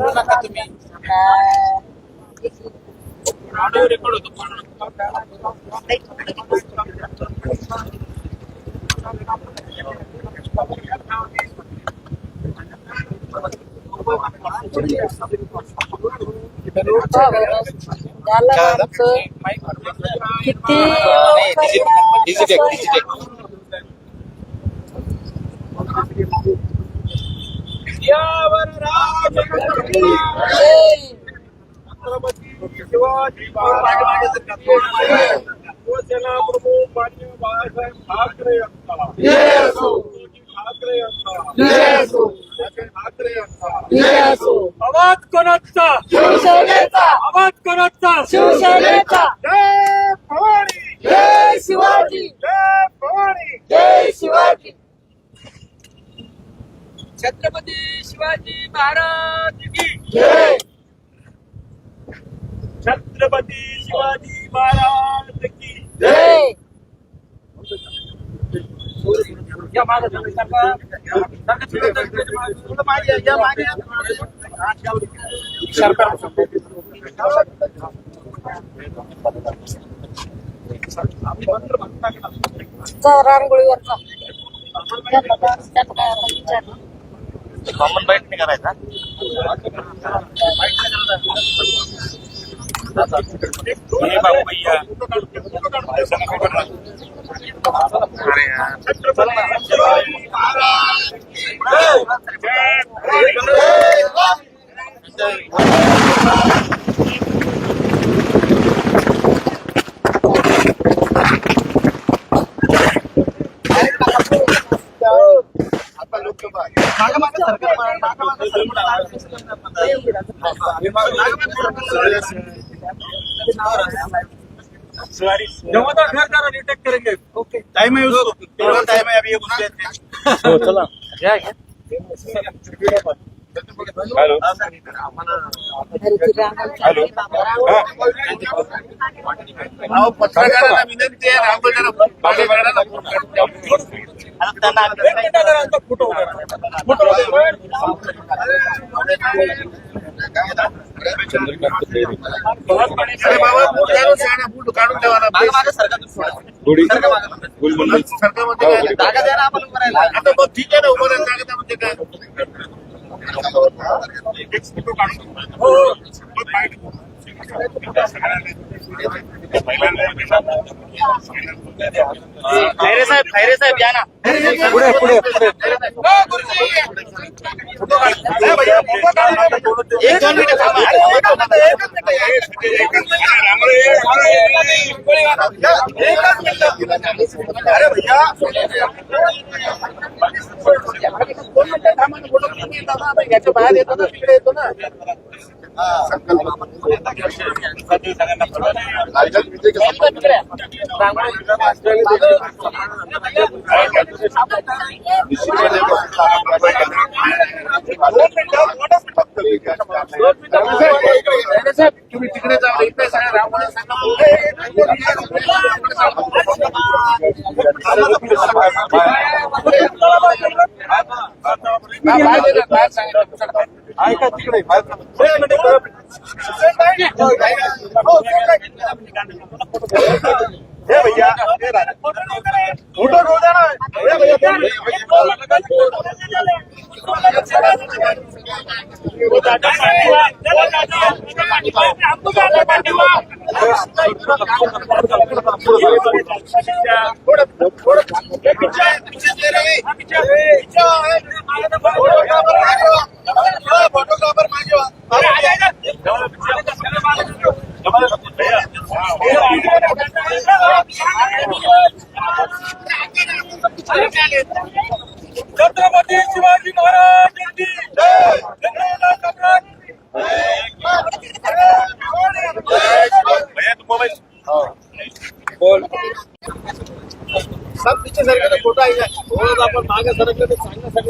बोलू नका तुम्ही ऑडिओ रेकॉर्ड होतो झालं आमचं किती डिजिटेक शिवाजी शिवसेना प्रमुख मान्य बाळासाहेब ठाकरे ठाकरे ठाकरे आवाज कोणाचा शिवसेनेचा आवाज कोणाचा शिवसेनेचा जय भवानी जय शिवाजी. जय भवानी जय शिवाजी. छत्रपती शिवाजी महाराज की छत्रपती शिवाजी महाराज की जय! या मागं तुम्ही मागे या, मागे. कॉमन बाईट नाही करायचा बाबू भैया. अरे. टाइम है उसको टाइम है अभी ये थे चला हेलो. रांगोळी. पत्रकारांना विनंती आहे रामगड जरा मागे वळा ना. त्यांना फोटो फोटो अरे बाबा काढून शहाणा, बूट काढून ठेवा ना सरकारमध्ये काय? आता मग ठीक आहे ना उभं जागा म्हणजे काय? खैरे साहेब खैरे साहेब या ना. पुढे पुढे. एक दोन मिनिटं एकच मिनिटं. अरे भैया. ना फोटो याच्या बाहेर येतो ना तिकडे येतो ना. साहेब तुम्ही तिकडे जा इकडे सगळ्या रामोळी ऐका तिकडे हे भैया फोटो घेऊ द्या ना छत्रपती शिवाजी महाराज यांची जय जय सम्राट भैया तुम मोबाइल बोल सब पीछे सरकले फोटो आहे थोडं आपण मागे सरकले तर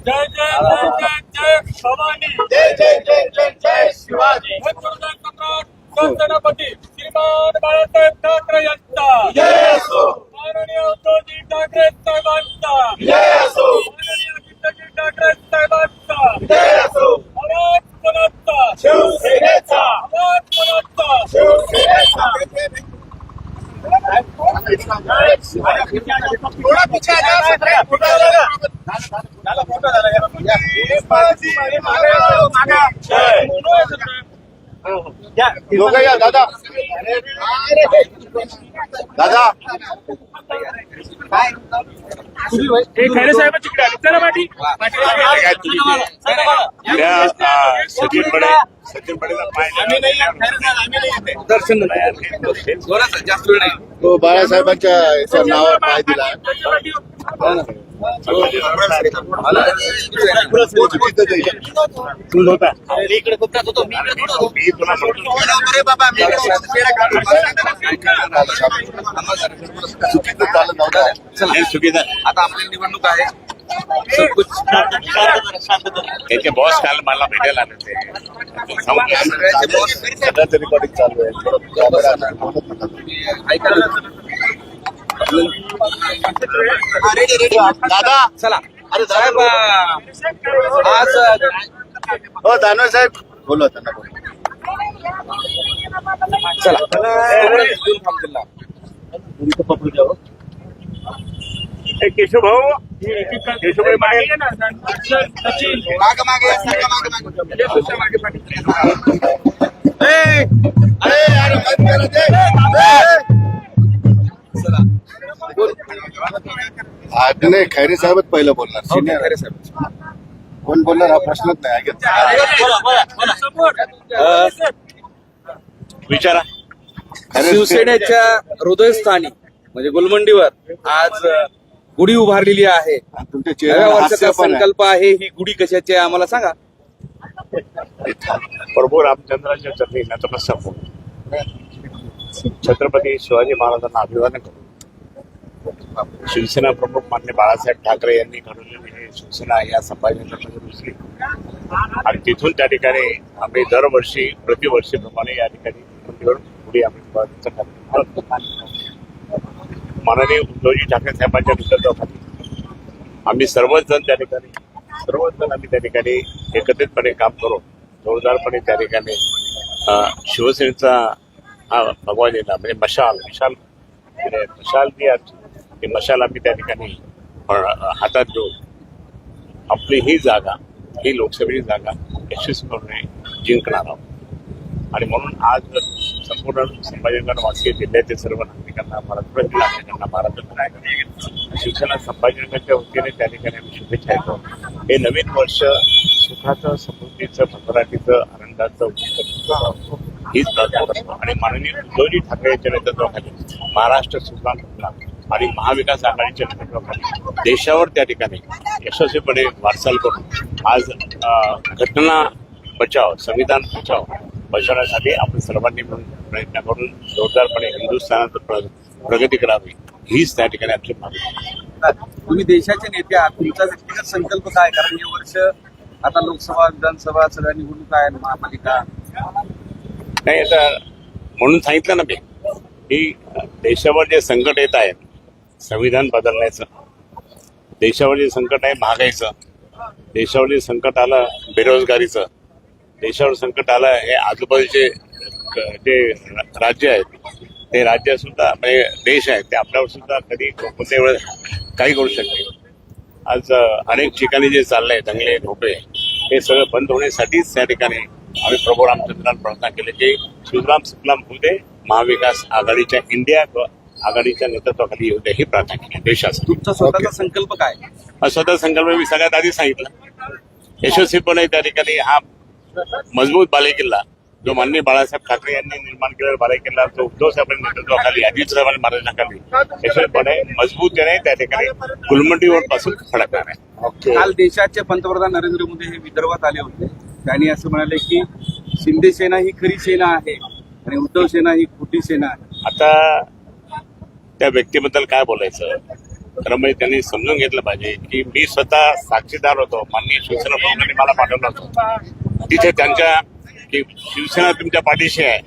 जय जय जय जय जय भवानी जय जय जय जय जय शिवाजी छत्रपती श्रीमान बाळासाहेब ठाकरे यांचा. माननीय उद्धवजी ठाकरे साहेबांचा. माननीय आदित्यजी ठाकरे साहेबांचा. आवाज कोणाचा? शिवसेनेचा. आवाज कोणाचा? शिवसेनेचा. दोघं या. दादा. दादा. खैरे साहेब तिकडे आले. चला पाठी. काय तुझी ते? त्या, आ, सचिन बडे सचिन बडेला दर्शन तो बाळासाहेबांच्या नावावर पाय दिला. चुकीचं चालत नव्हतं हे चुकीचं आता आपली निवडणूक आहे त्याचे बॉस काल मला भेटायला आले ते सगळ्यांचे चालू आहे दादा चला अरे साहेब आज हो दानवे साहेब बोलवा त्यांना बोलवा. चला. केशव भाऊ केशव भाई मागे मागं मागे मागं मागे. अरे अरे नाही खैरे साहेबच पहिलं बोलणार. सिनियर खरे साहेब. कोण बोलणार हा प्रश्नच नाही विचारा. खैरे- शिवसेनेच्या हृदयस्थानी म्हणजे गुलमंडीवर आज गुढी उभारलेली आहे. तुमच्या नव्या चेहऱ्यावर वर्षाचा हास्य पण आहे. संकल्प आहे ही गुढी कशाची आहे आम्हाला सांगा. प्रभू रामचंद्राच्या चरणी नतमस्तक होऊन छत्रपती शिवाजी महाराजांना अभिवादन करून शिवसेना प्रमुख मान्य बाळासाहेब ठाकरे यांनी घडवलेली ही शिवसेना या संभाजीनगरमध्ये घुसली आणि तिथून त्या ठिकाणी आम्ही दरवर्षी प्रतिवर्षीप्रमाणे या ठिकाणी पुढे आम्ही माननीय उद्धवजी ठाकरे साहेबांच्या नेतृत्वाखाली. आम्ही सर्वच जण त्या ठिकाणी सर्वच जण आम्ही त्या ठिकाणी एकत्रितपणे काम करून जोरदारपणे त्या ठिकाणी शिवसेनेचा हा भगवान म्हणजे मशाल विशाल मशाल जी आमची ती मशाल आम्ही त्या ठिकाणी हातात घेऊन आपली ही जागा ही लोकसभेची जागा यशस्वीपणे जिंकणार आहोत. आणि म्हणून आज संपूर्ण संभाजीनगर वासीय जिल्ह्यातील सर्व नागरिकांना मराठवाड्यातील नागरिकांना महाराष्ट्रातील नागरिकांना शिवसेना संभाजीनगरच्या वतीने त्या ठिकाणी आम्ही शुभेच्छा येतो हे नवीन वर्ष सुखाचं समृद्धीचं भरभराटीचं आनंदाचं हीच प्रार्थना करतो आणि माननीय उद्धवजी ठाकरे यांच्या नेतृत्वाखाली महाराष्ट्र सुजलाम आणि महाविकास आघाडीच्या नेतृत्वाखाली. देशावर त्या ठिकाणी यशस्वीपणे वाटचाल करून आज घटना बचाव संविधान बचाव बचावण्यासाठी आपण सर्वांनी मिळून प्रयत्न करून जोरदारपणे हिंदुस्थानात प्र- प्रगती करावी हीच त्या ठिकाणी आमची मागणी तुम्ही देशाचे नेते आहात तुमचा व्यक्तिगत संकल्प काय? कारण हे वर्ष आता लोकसभा विधानसभा सगळ्या निवडणुका आहेत महापालिका. नाही आता म्हणून सांगितलं ना मी की देशावर जे संकट येत आहेत संविधान बदलण्याचं. देशावर जे संकट आहे महागाईचं. देशावर जे संकट आलं बेरोजगारीचं. देशावर संकट आलं हे आजूबाजूचे जे राज्य आहेत ते राज्य सुद्धा म्हणजे देश आहेत ते आपल्यावर सुद्धा कधी कोणत्या वेळेस काही करू शकते आज अनेक ठिकाणी जे चाललंय दंगले धोपे हे सगळं बंद होण्यासाठीच त्या ठिकाणी आम्ही प्रभू रामचंद्रांना प्रार्थना केली की शिवराम सुफलाम होऊ दे महाविकास आघाडीच्या इंडिया आघाडीच्या नेतृत्वाखाली येऊ दे ही प्रार्थना केली देशासाठी तुमचा स्वतःचा संकल्प काय? हा स्वतः संकल्प मी सगळ्यात आधी सांगितलं. यशस्वीपणे त्या ठिकाणी हा मजबूत बालेकिल्ला जो माननीय बाळासाहेब ठाकरे यांनी निर्माण केलेला बालेकिल्ला तो उद्धव साहेबांच्या नेतृत्वाखाली अजित साहेबांनी महाराजांखाली यशस्वीपणे मजबूतीने त्या ठिकाणी गुलमंडीवर पासून फडकणार आहे काल देशाचे पंतप्रधान नरेंद्र मोदी हे विदर्भात आले होते. त्यांनी असं म्हणाले की शिंदे सेना ही खरी सेना आहे आणि उद्धव सेना ही खोटी सेना आहे. आता त्या व्यक्तीबद्दल काय बोलायचं? त्यामुळे त्यांनी समजून घेतलं पाहिजे की मी स्वतः साक्षीदार होतो माननीय शिवसेना प्रमुखांनी मला पाठवलं होतं. तिथे त्यांच्या की शिवसेना तुमच्या पाठीशी आहे.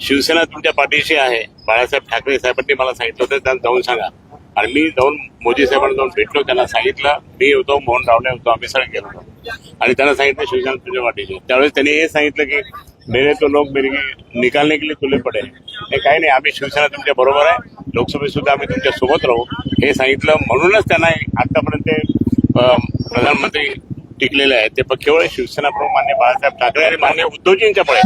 शिवसेना तुमच्या पाठीशी आहे. बाळासाहेब ठाकरे साहेबांनी मला सांगितलं होतं त्यांना जाऊन सांगा. आणि मी जाऊन मोदी साहेबांना जाऊन भेटलो त्यांना सांगितलं मी होतो मोहन रावले होतो आम्ही सगळे गेलो होतो. आणि त्यांना सांगितलं शिवसेना तुमच्या पाठीशी त्यावेळेस त्यांनी हे सांगितलं की मेरे तो लोक मेरे निकालने के लिए तुले पडे हे। काही नाही आम्ही शिवसेना तुमच्या बरोबर आहे. लोकसभेत सुद्धा आम्ही तुमच्यासोबत राहू. हे सांगितलं म्हणूनच त्यांना आतापर्यंत ते, प्रधानमंत्री टिकलेले आहेत. ते प- केवळ शिवसेना प्रमुख मान्य बाळासाहेब ठाकरे आणि मान्य उद्धवजींच्या पुढे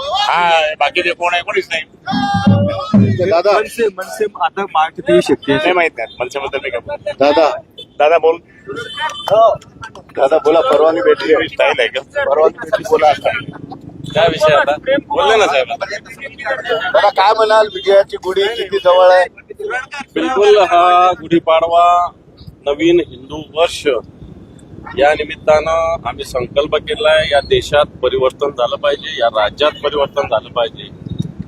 हा बाकीचे कोण आहे कोणीच नाही. दादा. मनसे मनसे आता शक्ती. आहे नाही माहीत नाही. मनसेबद्दल मी काय. दादा. दादा बोल. दादा बोला परवानगी भेटली स्टाईल आहे का? परवानगी भेटली बोला. काय विषय आता. बोलले ना साहेब दादा काय म्हणाल विजयाची गुढी किती जवळ आहे? बिलकुल हा गुढीपाडवा नवीन हिंदू वर्ष या निमित्तानं आम्ही संकल्प केलाय या देशात परिवर्तन झालं पाहिजे या राज्यात परिवर्तन झालं पाहिजे.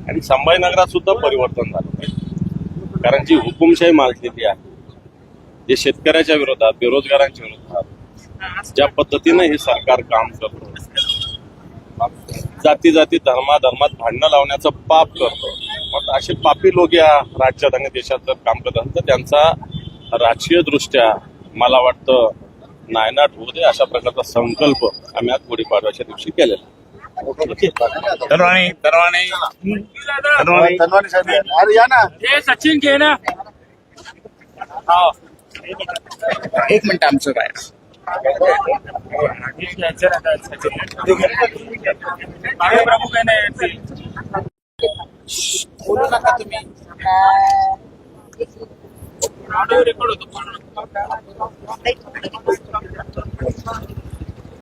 आणि संभाजीनगरात सुद्धा परिवर्तन झालं पाहिजे. कारण जी हुकुमशाही माजलेली आहे जे शेतकऱ्याच्या विरोधात बेरोजगारांच्या विरोधात ज्या पद्धतीनं हे सरकार काम करतं जाती जाती धर्मा धर्मात भांडणं लावण्याचं पाप करतो. मग असे पापी लोक या राज्यात आणि देशात जर काम करत असेल तर त्यांचा राजकीय दृष्ट्या मला वाटतं नायनाट होऊ दे अशा प्रकारचा संकल्प आम्ही आज गुढीपाडव्याच्या दिवशी केलेला हे सचिन घे ना. एक मिनिट आमचं काय? प्रमुख आहे ना बोलू नका तुम्ही ऑडिओ रेकॉर्ड होतो